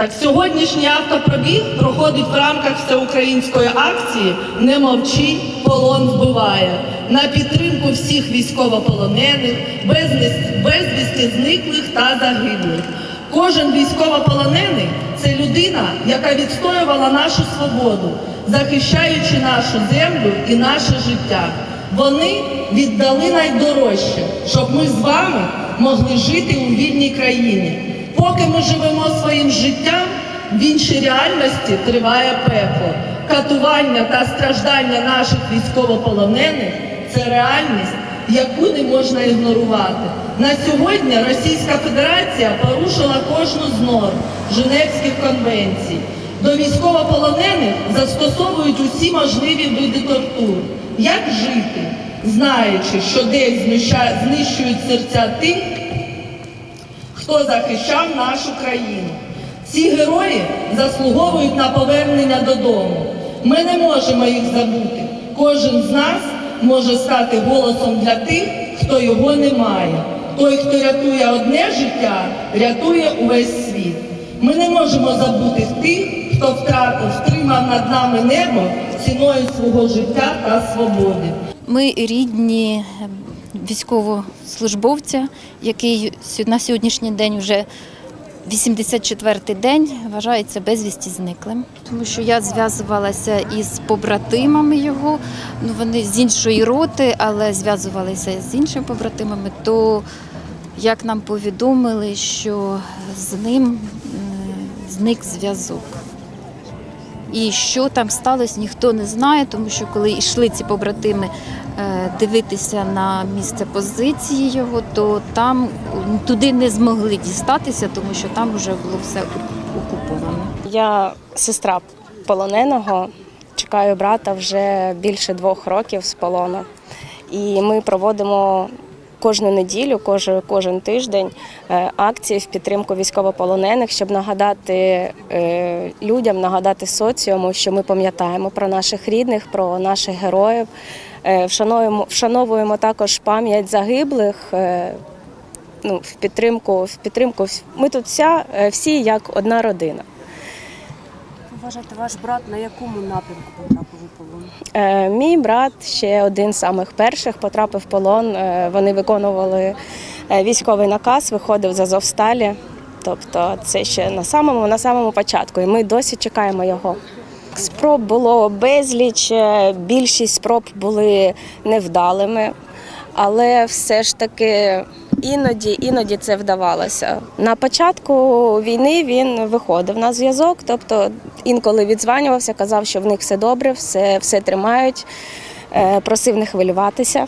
Так сьогоднішній автопробіг проходить в рамках всеукраїнської акції Не мовчи, полон вбиває на підтримку всіх військовополонених, безвіс- безвісти зниклих та загиблих. Кожен військовополонений це людина, яка відстоювала нашу свободу, захищаючи нашу землю і наше життя. Вони віддали найдорожче, щоб ми з вами могли жити у вільній країні. Поки ми живемо своїм життям, в іншій реальності триває пекло. Катування та страждання наших військовополонених це реальність, яку не можна ігнорувати. На сьогодні Російська Федерація порушила кожну з норм Женевських конвенцій. До військовополонених застосовують усі можливі види тортур. Як жити, знаючи, що десь знищують серця тих, хто захищав нашу країну. Ці герої заслуговують на повернення додому. Ми не можемо їх забути. Кожен з нас може стати голосом для тих, хто його не має. Той, хто рятує одне життя, рятує увесь світ. Ми не можемо забути тих, хто втратив, втримав над нами небо ціною свого життя та свободи. Ми рідні військовослужбовця, який на сьогоднішній день вже 84-й день вважається безвісті зниклим. Тому що я зв'язувалася із побратимами його, ну вони з іншої роти, але зв'язувалися з іншими побратимами. То як нам повідомили, що з ним зник зв'язок. І що там сталося, ніхто не знає, тому що коли йшли ці побратими е, дивитися на місце позиції його, то там туди не змогли дістатися, тому що там вже було все окуповано. Я сестра полоненого, чекаю брата вже більше двох років з полону. І ми проводимо кожну неділю, кожен, кожен тиждень е, акції в підтримку військовополонених, щоб нагадати е, людям, нагадати соціуму, що ми пам'ятаємо про наших рідних, про наших героїв. Е, Вшануємо, вшановуємо також пам'ять загиблих. Ну, в підтримку, в підтримку. Ми тут вся, всі як одна родина. Вважаєте, ваш брат на якому напрямку потрапив у полон? Е, Мій брат ще один з самих перших потрапив в полон. Е, Вони виконували е, військовий наказ, виходив з Азовсталі. Тобто це ще на самому на самому початку, і ми досі чекаємо його. Спроб було безліч, е, більшість спроб були невдалими, але все ж таки іноді, іноді це вдавалося. На початку війни він виходив на зв'язок, тобто інколи відзванювався, казав, що в них все добре, все, все тримають, е, просив не хвилюватися.